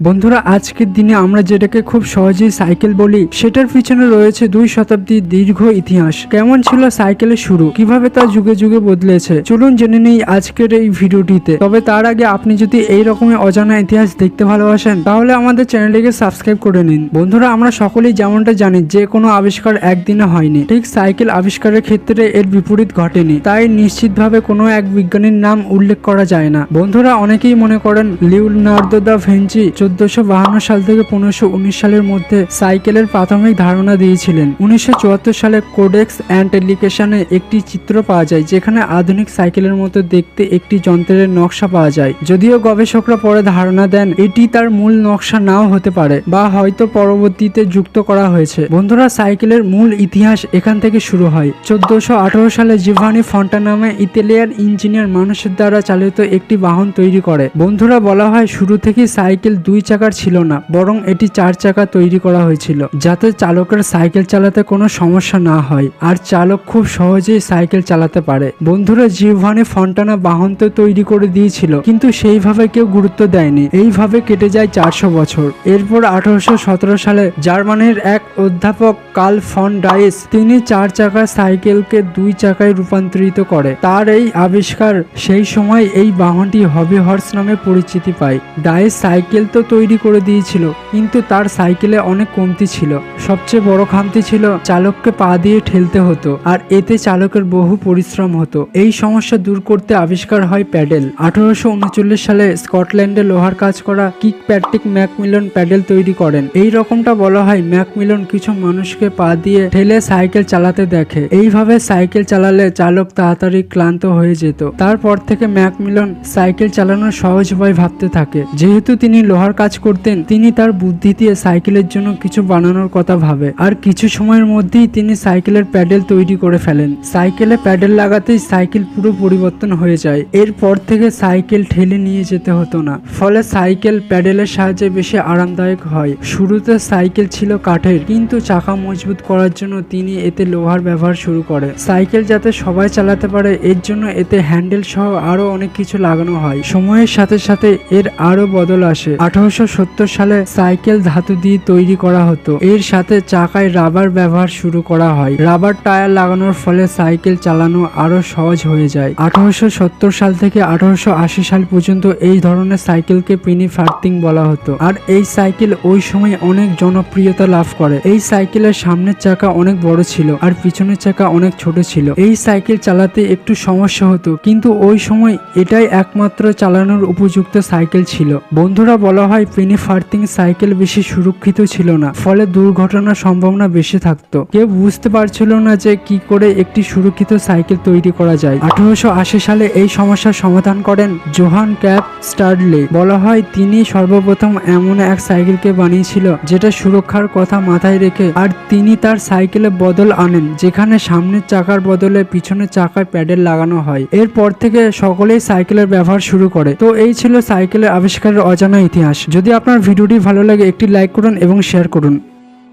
বন্ধুরা, আজকের দিনে আমরা যেটাকে খুব সহজেই সাইকেল বলি, সেটার পিছনে রয়েছে দুই শতাব্দীর দীর্ঘ ইতিহাস। কেমন ছিল সাইকেলের শুরু? কীভাবে তা যুগে যুগে বদলেছে? চলুন জেনে নেই আজকের এই ভিডিওটিতে। তবে তার আগে আপনি যদি এই রকমের অজানা ইতিহাস দেখতে ভালোবাসেন, তাহলে আমাদের চ্যানেলটিকে সাবস্ক্রাইব করে নিন। বন্ধুরা, আমরা সকলেই যেমনটা জানি, যে কোনো আবিষ্কার একদিনে হয়নি। ঠিক সাইকেল আবিষ্কারের ক্ষেত্রে এর বিপরীত ঘটেনি। তাই নিশ্চিতভাবে কোনো এক বিজ্ঞানীর নাম উল্লেখ করা যায় না। বন্ধুরা, অনেকেই মনে করেন লিওনার্দো দা ভেঞ্চি চোদ্দশো বাহান্ন সাল থেকে পনেরোশো সালের মধ্যে সাইকেলের প্রাথমিক ধারণা দিয়েছিলেন। উনিশশো চুয়াত্তর সালে কোডেক্স অ্যান্ড টেলিকেশনে একটি চিত্র পাওয়া যায়, যেখানে আধুনিক সাইকেলের মতো দেখতে একটি যন্ত্রের নকশা পাওয়া যায়। যদিও গবেষকরা পরে ধারণা দেন, এটি তার মূল নকশা নাও হতে পারে বা হয়তো পরবর্তীতে যুক্ত করা হয়েছে। বন্ধুরা, সাইকেলের মূল ইতিহাস এখান থেকে শুরু হয়। চোদ্দশো সালে জিভানি ফন্টা নামে ইতালিয়ান ইঞ্জিনিয়ার মানুষের দ্বারা চালিত একটি বাহন তৈরি করে। বন্ধুরা, বলা হয় শুরু থেকে সাইকেল দুই চাকার ছিল না, বরং এটি চার চাকা তৈরি করা হয়েছিল, যাতে চালকের সাইকেল চালাতে কোনো সমস্যা না হয়। আর চালক খুব সহজেই সাইকেল চালাতে পারে। বন্ধুরা জিভানি ফন্টানা বাহন তো তৈরি করে দিয়েছিল, কিন্তু সেইভাবে কেউ গুরুত্ব দেয়নি। এইভাবে কেটে যায় চারশো বছর। এরপর আঠারোশো সতেরো সালে জার্মানির এক অধ্যাপক কাল ফন ডাইস তিনি চার চাকার সাইকেলকে দুই চাকায় রূপান্তরিত করে। তার এই আবিষ্কার সেই সময় এই বাহনটি হবি হর্স নামে পরিচিতি পায়। ডাইস সাইকেল তো তৈরি করে দিয়েছিল, কিন্তু তার সাইকেলে অনেক কমতি ছিল। সবচেয়ে বড় খামতি ছিল চালককে পা দিয়ে ঠেলতে হতো, আর এতে চালকের বহু পরিশ্রম হতো। এই সমস্যা দূর করতে আবিষ্কার হয় প্যাডেল। আঠারোশো উনচল্লিশ সালে স্কটল্যান্ডে লোহার কাজ করা কিক প্যাট্রিক ম্যাকমিলন প্যাডেল তৈরি করেন। এই রকমটা বলা হয় ম্যাকমিলন কিছু মানুষকে পা দিয়ে ঠেলে সাইকেল চালাতে দেখে। এইভাবে সাইকেল চালালে চালক তাড়াতাড়ি ক্লান্ত হয়ে যেত। তারপর থেকে ম্যাকমিলন সাইকেল চালানোর সহজ ভাবতে থাকে। যেহেতু তিনি লোহার কাজ করতেন, তিনি তার বুদ্ধি দিয়ে সাইকেলের জন্য কিছু বানানোর কথা ভাবে। আর কিছু সময়ের মধ্যেই তিনি সাইকেলের প্যাডেল তৈরি করে ফেলেন। সাইকেলে প্যাডেল লাগাতেই সাইকেল পুরো পরিবর্তন হয়ে যায়। এরপর থেকে সাইকেল ঠেলে নিয়ে যেতে হতো না। ফলে সাইকেল প্যাডেলের সাহায্যে বেশি আরামদায়ক হয়। শুরুতে সাইকেল ছিল কাঠের, কিন্তু চাকা মজবুত করার জন্য তিনি এতে লোহার ব্যবহার শুরু করে। সাইকেল যাতে সবাই চালাতে পারে, এর জন্য এতে হ্যান্ডেল সহ আরও অনেক কিছু লাগানো হয়। সময়ের সাথে সাথে এর আরও বদল আসে। আঠারোশো সত্তর সালে সাইকেল ধাতু দিয়ে তৈরি করা হতো। এর সাথে চাকায় রাবার ব্যবহার শুরু করা হয়। রাবার টায়ার লাগানোর ফলে সাইকেল চালানো আরও সহজ হয়ে যায়। আঠারোশো সত্তর সাল থেকে আঠারোশো আশি সাল পর্যন্ত এই ধরনের সাইকেলকে পিনি ফার্তিং বলা হতো। আর এই সাইকেল ওই সময় অনেক জনপ্রিয়তা লাভ করে। এই সাইকেলের সামনের চাকা অনেক বড় ছিল আর পিছনের চাকা অনেক ছোট ছিল। এই সাইকেল চালাতে একটু সমস্যা হতো, কিন্তু ওই সময় এটাই একমাত্র চালানোর উপযুক্ত সাইকেল ছিল। বন্ধুরা, বলা হয় পেনি ফার্তিং সাইকেল বেশি সুরক্ষিত ছিল না, ফলে দুর্ঘটনার সম্ভাবনা বেশি থাকতো। কেউ বুঝতে পারছিল না যে কি করে একটি সুরক্ষিত সাইকেল তৈরি করা যায়। আঠারোশো আশি সালে এই সমস্যার সমাধান করেন জোহান ক্যাপ স্টার্ডলে বলা হয়, তিনি সর্বপ্রথম এমন এক সাইকেলকে বানিয়েছিল, যেটা সুরক্ষার কথা মাথায় রেখে, আর তিনি তার সাইকেলে বদল আনেন, যেখানে সামনের চাকার বদলে পিছনের চাকায় প্যাডেল লাগানো হয়। এরপর থেকে সকলেই সাইকেলের ব্যবহার শুরু করে। তো এই ছিল সাইকেলের আবিষ্কারের অজানা ইতিহাস। যদি আপনার ভিডিওটি ভালো লাগে একটি লাইক করুন এবং শেয়ার করুন।